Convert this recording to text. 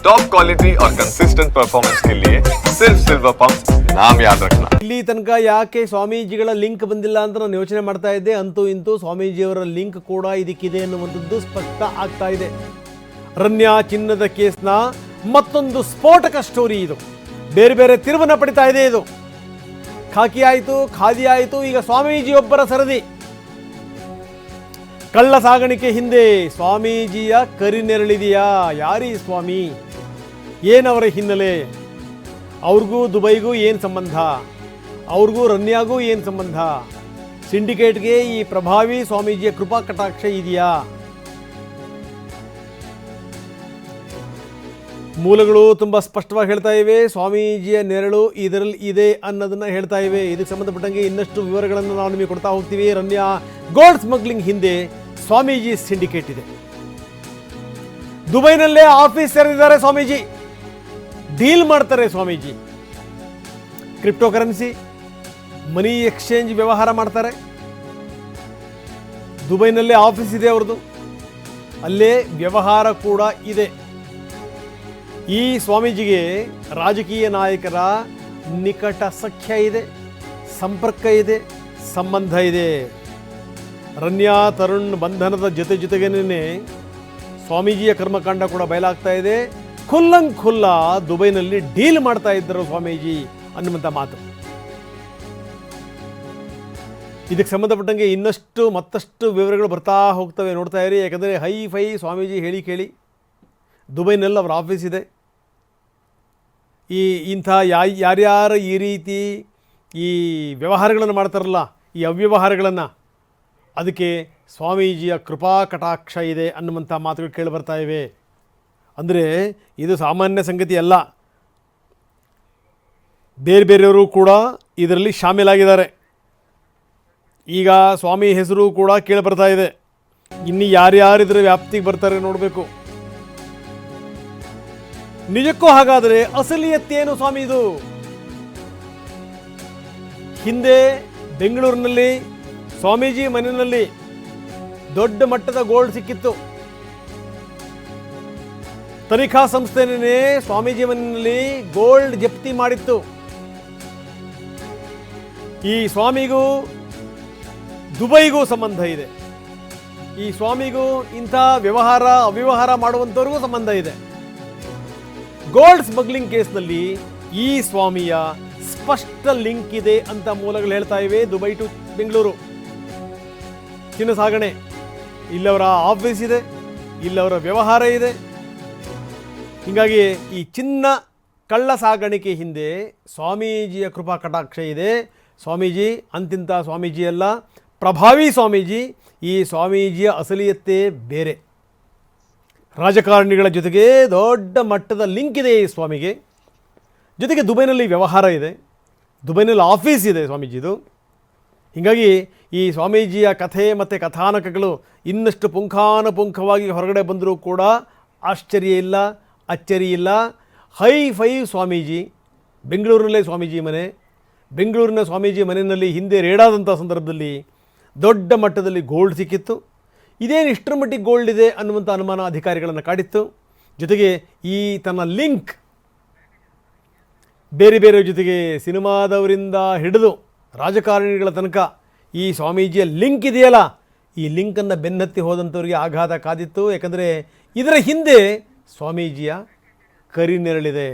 Top quality और consistent performance के लिए सिर्फ सिल्वर पंप नाम याद रखना ಇಲ್ಲಿ ತನಕ ಯಾಕೆ ಸ್ವಾಮೀಜಿಗಳ ಲಿಂಕ್ ಬಂದಿಲ್ಲ ಅಂತ ನಾನು ಯೋಚನೆ ಮಾಡ್ತಾ ಇದ್ದೆ ಅಂತೂ ಇಂತೂ ಸ್ವಾಮೀಜಿಯವರ ಲಿಂಕ್ ಕೂಡ ಇದಕ್ಕಿದೆ ಅನ್ನುವಂಥದ್ದು ಸ್ಪಷ್ಟ ಆಗ್ತಾ ಇದೆ ರನ್ಯಾ ಚಿನ್ನದ ಕೇಸ್ನ ಮತ್ತೊಂದು ಸ್ಫೋಟಕ ಸ್ಟೋರಿ ಇದು ಬೇರೆ ಬೇರೆ ತಿರುವನ್ನ ಪಡಿತಾ ಇದೆ ಇದು ಖಾಕಿ ಆಯಿತು ಖಾದಿ ಆಯಿತು ಈಗ ಸ್ವಾಮೀಜಿಯೊಬ್ಬರ ಸರದಿ ಕಳ್ಳ ಸಾಗಾಣಿಕೆ ಹಿಂದೆ ಸ್ವಾಮೀಜಿಯ ಕರಿನೆರಳಿದೆಯಾ ಯಾರೀ ಸ್ವಾಮಿ ಏನವರ ಹಿನ್ನೆಲೆ? ಅವ್ರಿಗೂ ದುಬೈಗೂ ಏನು ಸಂಬಂಧ? ಅವ್ರಿಗೂ ರನ್ಯಾಗೂ ಏನು ಸಂಬಂಧ? ಸಿಂಡಿಕೇಟ್ಗೆ ಈ ಪ್ರಭಾವಿ ಸ್ವಾಮೀಜಿಯ ಕೃಪಾ ಕಟಾಕ್ಷ ಇದೆಯಾ? ಮೂಲಗಳು ತುಂಬ ಸ್ಪಷ್ಟವಾಗಿ ಹೇಳ್ತಾ ಇವೆ. ಸ್ವಾಮೀಜಿಯ ನೆರಳು ಇದರಲ್ಲಿ ಇದೆ ಅನ್ನೋದನ್ನ ಹೇಳ್ತಾ ಇವೆ. ಇದಕ್ಕೆ ಸಂಬಂಧಪಟ್ಟಂಗೆ ಇನ್ನಷ್ಟು ವಿವರಗಳನ್ನು ನಾವು ನಿಮಗೆ ಕೊಡ್ತಾ ಹೋಗ್ತೀವಿ. ರನ್ಯಾ ಗೋಲ್ಡ್ ಸ್ಮಗ್ಲಿಂಗ್ ಹಿಂದೆ ಸ್ವಾಮೀಜಿ ಸಿಂಡಿಕೇಟ್ ಇದೆ. ದುಬೈನಲ್ಲೇ ಆಫೀಸ್ ತೆರೆದಿದ್ದಾರೆ ಸ್ವಾಮೀಜಿ. ಡೀಲ್ ಮಾಡ್ತಾರೆ Swamiji. Crypto currency money exchange ವ್ಯವಹಾರ ಮಾಡ್ತಾರೆ. ದುಬೈನಲ್ಲೇ ಆಫೀಸ್ ಇದೆ ಅವ್ರದ್ದು. ಅಲ್ಲೇ ವ್ಯವಹಾರ ಕೂಡ ಇದೆ. ಈ ಸ್ವಾಮೀಜಿಗೆ ರಾಜಕೀಯ ನಾಯಕರ ನಿಕಟ ಸಖ್ಯ ಇದೆ, ಸಂಪರ್ಕ ಇದೆ, ಸಂಬಂಧ ಇದೆ. ರನ್ಯಾ ತರುಣ್ ಬಂಧನದ ಜೊತೆ ಜೊತೆಗೇನೆ ಸ್ವಾಮೀಜಿಯ ಕರ್ಮಕಾಂಡ ಕೂಡ ಬಯಲಾಗ್ತಾ ಇದೆ. ಖುಲ್ಲಂಗ್ ಖುಲ್ಲ ದುಬೈನಲ್ಲಿ ಡೀಲ್ ಮಾಡ್ತಾ ಇದ್ದರು ಸ್ವಾಮೀಜಿ ಅನ್ನುವಂಥ ಮಾತು. ಇದಕ್ಕೆ ಸಂಬಂಧಪಟ್ಟಂಗೆ ಇನ್ನಷ್ಟು ಮತ್ತಷ್ಟು ವಿವರಗಳು ಬರ್ತಾ ಹೋಗ್ತವೆ ನೋಡ್ತಾ ಇರಿ. ಯಾಕಂದರೆ ಹೈ ಫೈ ಸ್ವಾಮೀಜಿ ಹೇಳಿ ಕೇಳಿ. ದುಬೈನಲ್ಲಿ ಅವರ ಆಫೀಸ್ ಇದೆ. ಈ ಇಂಥ ಯಾ, ಯಾರ್ಯಾರು ಈ ರೀತಿ ಈ ವ್ಯವಹಾರಗಳನ್ನು ಮಾಡ್ತಾರಲ್ಲ, ಈ ಅವ್ಯವಹಾರಗಳನ್ನು, ಅದಕ್ಕೆ ಸ್ವಾಮೀಜಿಯ ಕೃಪಾ ಕಟಾಕ್ಷ ಇದೆ ಅನ್ನುವಂಥ ಮಾತುಗಳು ಕೇಳಿ ಬರ್ತಾ ಇವೆ. ಅಂದರೆ ಇದು ಸಾಮಾನ್ಯ ಸಂಗತಿ ಅಲ್ಲ. ಬೇರೆ ಬೇರೆಯವರು ಕೂಡ ಇದರಲ್ಲಿ ಶಾಮೀಲಾಗಿದ್ದಾರೆ. ಈಗ ಸ್ವಾಮಿ ಹೆಸರು ಕೂಡ ಕೇಳಿ ಬರ್ತಾ ಇದೆ. ಇನ್ನು ಯಾರ್ಯಾರು ಇದರ ವ್ಯಾಪ್ತಿಗೆ ಬರ್ತಾರೆ ನೋಡಬೇಕು. ನಿಜಕ್ಕೂ ಹಾಗಾದರೆ ಅಸಲಿಯತ್ತೇನು ಸ್ವಾಮಿ ಇದು? ಹಿಂದೆ ಬೆಂಗಳೂರಿನಲ್ಲಿ ಸ್ವಾಮೀಜಿ ಮನೆಯಲ್ಲಿ ದೊಡ್ಡ ಮಟ್ಟದ ಗೋಲ್ಡ್ ಸಿಕ್ಕಿತ್ತು. ತನಿಖಾ ಸಂಸ್ಥೆನೇ ಸ್ವಾಮೀಜಿ ಮನೆಯಲ್ಲಿ ಗೋಲ್ಡ್ ಜಪ್ತಿ ಮಾಡಿತ್ತು. ಈ ಸ್ವಾಮಿಗೂ ದುಬೈಗೂ ಸಂಬಂಧ ಇದೆ. ಈ ಸ್ವಾಮಿಗೂ ಇಂಥ ವ್ಯವಹಾರ, ಅವ್ಯವಹಾರ ಮಾಡುವಂಥವ್ರಿಗೂ ಸಂಬಂಧ ಇದೆ. ಗೋಲ್ಡ್ ಸ್ಮಗ್ಲಿಂಗ್ ಕೇಸ್ನಲ್ಲಿ ಈ ಸ್ವಾಮಿಯ ಸ್ಪಷ್ಟ ಲಿಂಕ್ ಇದೆ ಅಂತ ಮೂಲಗಳು ಹೇಳ್ತಾ ಇವೆ ದುಬೈ ಟು ಬೆಂಗಳೂರು. ಚಿನ್ನ ಸಾಗಣೆ ಇಲ್ಲವರ ಆಫೀಸ್ ಇದೆ, ಇಲ್ಲವರ ವ್ಯವಹಾರ ಇದೆ ಹೀಗಾಗಿ ಈ ಚಿನ್ನ ಕಳ್ಳ ಸಾಗಾಣಿಕೆ ಹಿಂದೆ ಸ್ವಾಮೀಜಿಯ ಕೃಪಾ ಕಟಾಕ್ಷ ಇದೆ. ಸ್ವಾಮೀಜಿ, ಅಂತಿಂತ ಸ್ವಾಮೀಜಿ ಅಲ್ಲ ಪ್ರಭಾವಿ ಸ್ವಾಮೀಜಿ, ಈ ಸ್ವಾಮೀಜಿಯ ಅಸಲಿಯತ್ತೇ ಬೇರೆ. ರಾಜಕಾರಣಿಗಳ ಜೊತೆಗೆ ದೊಡ್ಡ ಮಟ್ಟದ ಲಿಂಕ್ ಇದೆ ಈ ಸ್ವಾಮಿಗೆ. ಜೊತೆಗೆ ದುಬೈನಲ್ಲಿ ವ್ಯವಹಾರ ಇದೆ. ದುಬೈನಲ್ಲಿ ಆಫೀಸ್ ಇದೆ ಸ್ವಾಮೀಜಿದು. ಹೀಗಾಗಿ ಈ ಸ್ವಾಮೀಜಿಯ ಕಥೆ ಮತ್ತು ಕಥಾನಕಗಳು ಇನ್ನಷ್ಟು ಪುಂಖಾನುಪುಂಖವಾಗಿ ಹೊರಗಡೆ ಬಂದರೂ ಕೂಡ ಆಶ್ಚರ್ಯ ಇಲ್ಲ. ಅಚ್ಚರಿ ಇಲ್ಲ ಹೈ ಫೈ ಸ್ವಾಮೀಜಿ, ಬೆಂಗಳೂರಿನಲ್ಲೇ ಸ್ವಾಮೀಜಿ ಮನೆ, ಬೆಂಗಳೂರಿನ ಸ್ವಾಮೀಜಿ ಮನೆಯಲ್ಲಿ ಹಿಂದೆ ರೇಡಾದಂಥ ಸಂದರ್ಭದಲ್ಲಿ ದೊಡ್ಡ ಮಟ್ಟದಲ್ಲಿ ಗೋಲ್ಡ್ ಸಿಕ್ಕಿತ್ತು. ಇದೇನು ಇಷ್ಟರ ಮಟ್ಟಿಗೆ ಗೋಲ್ಡ್ ಇದೆ ಅನ್ನುವಂಥ ಅನುಮಾನ ಅಧಿಕಾರಿಗಳನ್ನು ಕಾಡಿತ್ತು. ಜೊತೆಗೆ ಈ ತನ್ನ ಲಿಂಕ್ ಬೇರೆ ಬೇರೆ ಜೊತೆಗೆ ಸಿನಿಮಾದವರಿಂದ ಹಿಡಿದು ರಾಜಕಾರಣಿಗಳ ತನಕ ಈ ಸ್ವಾಮೀಜಿಯ ಲಿಂಕ್ ಇದೆಯಲ್ಲ? ಈ ಲಿಂಕನ್ನು ಬೆನ್ನತ್ತಿ ಹೋದಂಥವ್ರಿಗೆ ಆಘಾತ ಕಾದಿತ್ತು. ಯಾಕಂದರೆ ಇದರ ಹಿಂದೆ ಸ್ವಾಮೀಜಿಯ ಕರಿನೆರಳಿದೆ